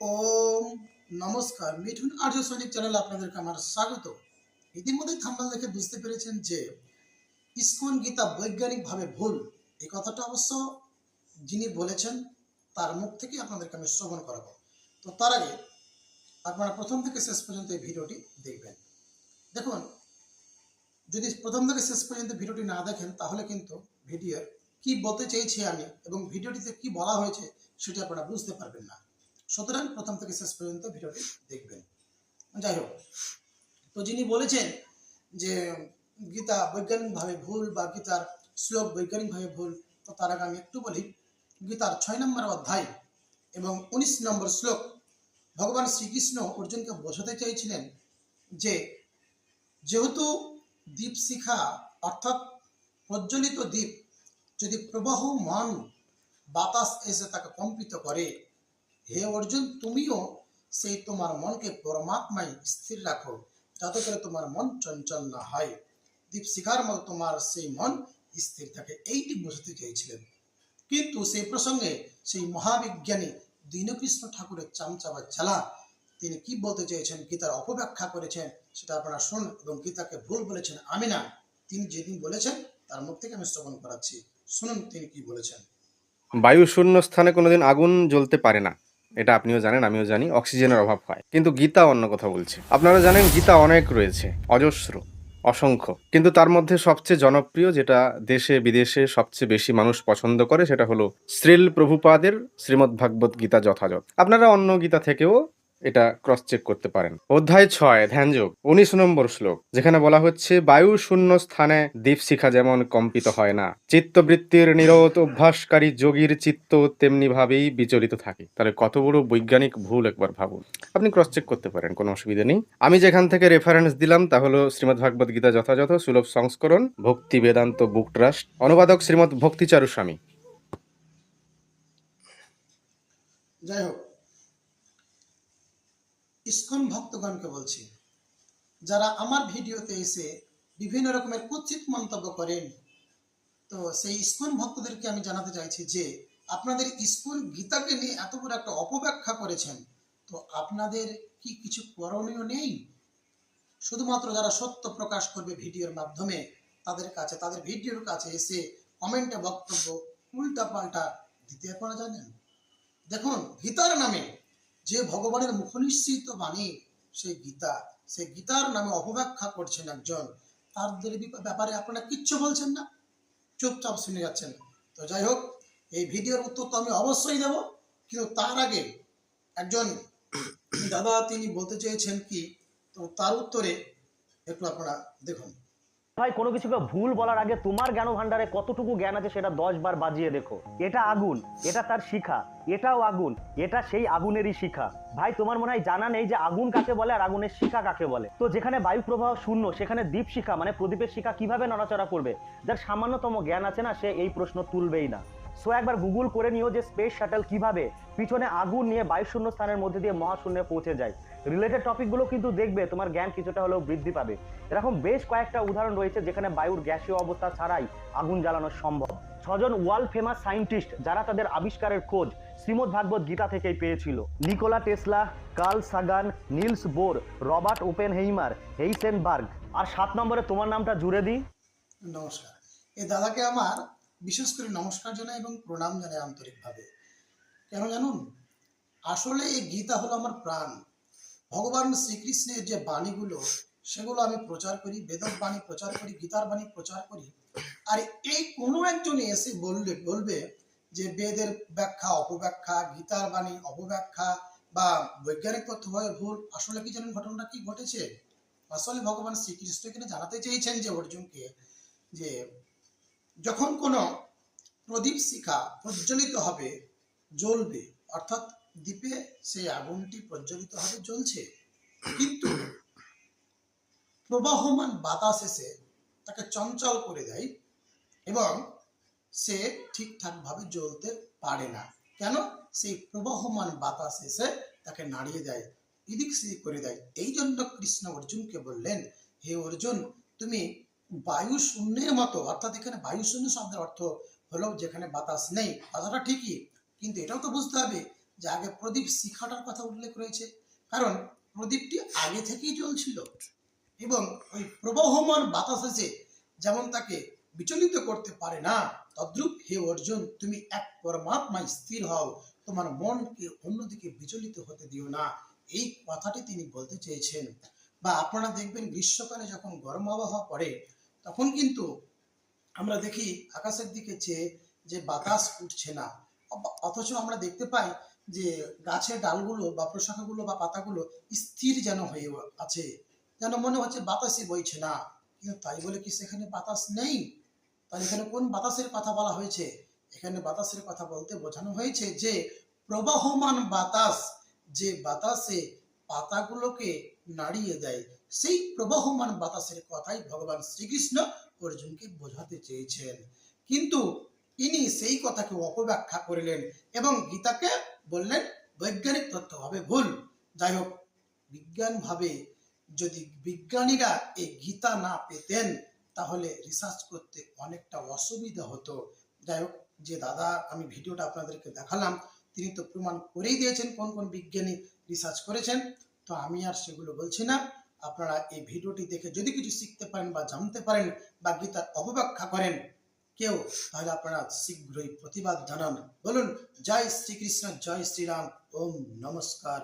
ওম নমস্কার। মিঠুন আর্য সৈনিক চ্যানেলে আপনাদেরকে আমার স্বাগত। ইতিমধ্যে থাম্বাল দেখে বুঝতে পেরেছেন যে ইস্কন গীতা বৈজ্ঞানিকভাবে ভুল। এই কথাটা অবশ্য যিনি বলেছেন, তার মুখ থেকে আপনাদেরকে আমি শ্রবণ করাবো। তো তার আগে আপনারা প্রথম থেকে শেষ পর্যন্ত এই ভিডিওটি দেখবেন। দেখুন, যদি প্রথম থেকে শেষ পর্যন্ত ভিডিওটি না দেখেন, তাহলে কিন্তু ভিডিওর কি বলতে চেয়েছি আমি এবং ভিডিওটিতে কি বলা হয়েছে, সেটা আপনারা বুঝতে পারবেন না। সুতরাং প্রথম থেকে শেষ পর্যন্ত ভিডিওটি দেখবেন। যাই হোক, তো যিনি বলেছেন যে গীতা বৈজ্ঞানিকভাবে ভুল বা গীতার শ্লোক বৈজ্ঞানিকভাবে ভুল, তো তার আগে আমি একটু বলি, গীতার ছয় নম্বর অধ্যায় এবং উনিশ নম্বর শ্লোক ভগবান শ্রীকৃষ্ণ অর্জুনকে বোঝাতে চাইছিলেন যে যেহেতু দীপশিখা অর্থাৎ প্রজ্বলিত দ্বীপ, যদি প্রবাহমান বাতাস এসে তাকে কম্পিত করে হে অর্জুন, তুমিও সেই তোমার মনকে পরমাত্মায় স্থির রাখো, যাতে করে তোমার মন চঞ্চল না হয়। দীপশিখার মতো তোমার সেই মন স্থির থাকে, এইটি বোঝাতে চেয়েছিলেন। কিন্তু সেই প্রসঙ্গে সেই মহাবিজ্ঞানী দীনকৃষ্ণ ঠাকুরের চামচাবা চালা তিনি কি বলতে চেয়েছেন গীতার অপব্যাখ্যা করেছেন, সেটা আপনারা শুন এবং গীতাকে ভুল বলেছেন, আমি না। তিনি যেদিন বলেছেন, তার মুখ থেকে আমি শ্রবণ করাচ্ছি। শুনুন তিনি কি বলেছেন। বায়ু শূন্য স্থানে কোনোদিন আগুন জ্বলতে পারে না। এটা আপনিও জানেন, আমিও জানি, অক্সিজেনের অভাব হয়। কিন্তু গীতা অন্য কথা বলছে। আপনারা জানেন গীতা অনেক রয়েছে, অজস্র, অসংখ্য। কিন্তু তার মধ্যে সবচেয়ে জনপ্রিয় যেটা দেশে, বিদেশে সবচেয়ে বেশি মানুষ পছন্দ করে, সেটা হলো শ্রীল প্রভুপাদের শ্রীমদ্ ভাগবত গীতা যথাযথ। আপনারা অন্য গীতা থেকেও এটা ক্রস চেক করতে পারেন। অধ্যায় ছয়, ধ্যানযোগ, উনিশ নম্বর শ্লোক, যেখানে বলা হচ্ছে বায়ু শূন্য স্থানে দীপশিখা যেমন কম্পিত হয় না, চিত্তবৃত্তির নিরত অভ্যাসকারী যোগীর চিত্ত তেমনি ভাবেই বিচলিত থাকে। তাহলে কত বড় বৈজ্ঞানিক ভুল একবার ভাবুন। আপনি ক্রস চেক করতে পারেন, কোনো অসুবিধা নেই। আমি যেখান থেকে রেফারেন্স দিলাম, তা হলো শ্রীমদ্ ভাগবত গীতা যথাযথ, সুলভ সংস্করণ, ভক্তি বেদান্ত বুক ট্রাস্ট, অনুবাদক শ্রীমৎ ভক্তিচারু স্বামী যাই হোক ইস্কন ভক্তগণকে বলছি, যারা আমার ভিডিওতে এসে বিভিন্ন রকমের কুচিত মন্তব্য করেন, তো সেই ইস্কন ভক্তদেরকে আমি জানাতে চাইছি যে, আপনাদের ইস্কন গীতাকে নিয়ে এত বড় একটা অপব্যাখ্যা করেছেন, তো আপনাদের কি কিছু করণীয় নেই? শুধুমাত্র যারা সত্য প্রকাশ করবে ভিডিওর মাধ্যমে, তাদের কাছে, তাদের ভিডিওর কাছে এসে কমেন্টে বক্তব্য উল্টা পাল্টা দিতে আপনারা জানেন? দেখুন, গীতার নামে যে ভগবানের মুখনিশ্চিত বাণী, সেই গীতা, সেই গীতার নামে অপব্যাখ্যা করছেন একজন। বিপ- ব্যাপারে আপনারা কিচ্ছু বলছেন না। চুপচাপ শুনে যাচ্ছেন। তো যাই হোক, এই ভিডিওর উত্তর তো আমি অবশ্যই দেব। কিন্তু তার আগে একজন দাদা, তিনি বলতে চেয়েছেন কি? তো তার উত্তরে একটু আপনারা দেখুন। ভাই, কোনো কিছুকে ভুল বলার আগে তোমার জ্ঞান ভান্ডারে কতটুকু জ্ঞান আছে সেটা দশ বার বাজিয়ে দেখো। এটা আগুন, এটা তার শিখা, এটাও আগুন, এটা সেই আগুনেরই শিখা। ভাই, তোমার মনে হয় জানা নেই যে আগুন কাকে বলে আর আগুনের শিখা কাকে বলে? তো যেখানে বায়ু প্রবাহ শূন্য, সেখানে দ্বীপ শিখা মানে প্রদীপের শিখা কীভাবে নড়াচড়া করবে? যার সামান্যতম জ্ঞান আছে না, সে এই প্রশ্ন তুলবেই না। সো একবার গুগল করে নিও যে স্পেস শাটল কীভাবে পিছনে আগুন নিয়ে বায়ুশূন্য স্থানের মধ্যে দিয়ে মহাশূন্যে পৌঁছে যায়। রিলেটেড টপিকগুলো কিন্তু দেখবে, তোমার জ্ঞান কিছুটা হলেও বৃদ্ধি পাবে। এরকম বেশ কয়েকটা উদাহরণ রয়েছে যেখানে বায়ুর গ্যাসীয় অবস্থা ছাড়াই আগুন জ্বালানো সম্ভব। ছজন ওয়ার্ল্ড ফেমাস সায়েন্টিস্ট যারা তাদের আবিষ্কারের খোঁজ শ্রীমদ্ ভাগবত গীতা থেকেই পেয়েছিল। Nikola Tesla Carl Sagan Niels Bohr Robert Oppenheimer Heisenberg আর সাত নম্বরে তোমার নামটা জুড়ে দিই। নমস্কার। এই দাদাকে আমার বিশেষ করে নমস্কার জানাই এবং প্রণাম জানাই আন্তরিকভাবে। কেন জানুন? আসলে এই গীতা হলো আমার প্রাণ। ভগবান শ্রীকৃষ্ণের যে বাণীগুলো, সেগুলো আমি প্রচার করি, বেদক বাণী প্রচার করি, গীতার বাণী প্রচার করি। আর এই কোনো একজন এসে বললে, বলবে যে বেদের ব্যাখ্যা, অপব্যাখ্যা, গীতার বাণী, অপব্যাখ্যা বা বৈজ্ঞানিক তথ্যভাবে ভুল, আসলে কি জানেন ঘটনাটা কি ঘটেছে? আসলে ভগবান শ্রীকৃষ্ণ এখানে জানাতে চেয়েছেন যে অর্জুনকে, যে যখন কোনো প্রদীপ শিখা প্রজ্বলিত হবে, জ্বলবে, অর্থাৎ দ্বীপে সেই আগুনটি প্রজ্বলিত হবে, জ্বলছে। কিন্তু প্রবাহমান বাতাস এসে তাকে চঞ্চল করে দেয় এবং সে ঠিকঠাকভাবে জ্বলতে পারে না। কেন? সেই প্রবাহমান বাতাস এসে তাকে নাড়িয়ে দেয় এদিক সেদিক করে দেয়। এই জন্য কৃষ্ণ অর্জুনকে বললেন, হে অর্জুন, তুমি বায়ু শূন্যের মতো, অর্থাৎ এখানে বায়ু শূন্য শব্দের অর্থ হলো যেখানে বাতাস নেই। কথাটা ঠিকই, কিন্তু এটাও তো বুঝতে হবে যে আগে প্রদীপ শিখাটার কথা উল্লেখ রয়েছে। কারণ প্রদীপটি আগে থেকেই জ্বলছিল এবং ওই প্রবহমান বাতাস এসে যেমন তাকে বিচলিত করতে পারে না। তদ্রূপ হে অর্জুন, তুমি এক পরমাত্মায় স্থির হও, তোমার মনকে অন্যদিকে বিচলিত হতে দিও না। এই কথাটি তিনি বলতে চেয়েছেন। বা আপনারা দেখবেন গ্রীষ্মকালে যখন গরম আবহাওয়া পড়ে তখন কিন্তু আমরা দেখি আকাশের দিকে চেয়ে যে বাতাস উঠছে না। অথচ আমরা দেখতে পাই যে গাছের ডালগুলো বা প্রশাখাগুলো বা পাতাগুলো স্থির যেন হয়ে আছে। যেন মনে হচ্ছে বাতাসই বইছে না। কিন্তু তাই বলে কি সেখানে বাতাস নেই? তাহলে এখানে কোন বাতাসের কথা বলা হয়েছে? এখানে বাতাসের কথা বলতে বোঝানো হয়েছে যে প্রবাহমান বাতাস, যে বাতাসে পাতাগুলোকে নাড়িয়ে দেয়। সেই প্রবাহমান বাতাসের কথাই ভগবান শ্রীকৃষ্ণ অর্জুনকে বোঝাতে চেয়েছেন। কিন্তু তিনি সেই কথাকে অপব্যাখ্যা করলেন এবং গীতাকে বললেন বৈজ্ঞানিক তত্ত্বভাবে ভুল। যাই হোক, বিজ্ঞানভাবে যদি বিজ্ঞানীরা এই গীতা না পেতেন, তাহলে রিসার্চ করতে অনেকটা অসুবিধা হতো। যাই হোক, যে দাদা, আমি ভিডিওটা আপনাদেরকে দেখালাম, তিনি তো প্রমাণ করেই দিয়েছেন কোন কোন বিজ্ঞানী। রিসার্চ করেছেন, তো আমি আর সেগুলো বলছি না। আপনারা এই ভিডিওটি দেখে যদি কিছু শিখতে পারেন বা জানতে পারেন বা গীতার অপব্যাখ্যা করেন কেউ, তাহলে আপনারা শীঘ্রই প্রতিবাদ জানান। বলুন, জয় শ্রীকৃষ্ণ, জয় শ্রীরাম, ওম নমস্কার।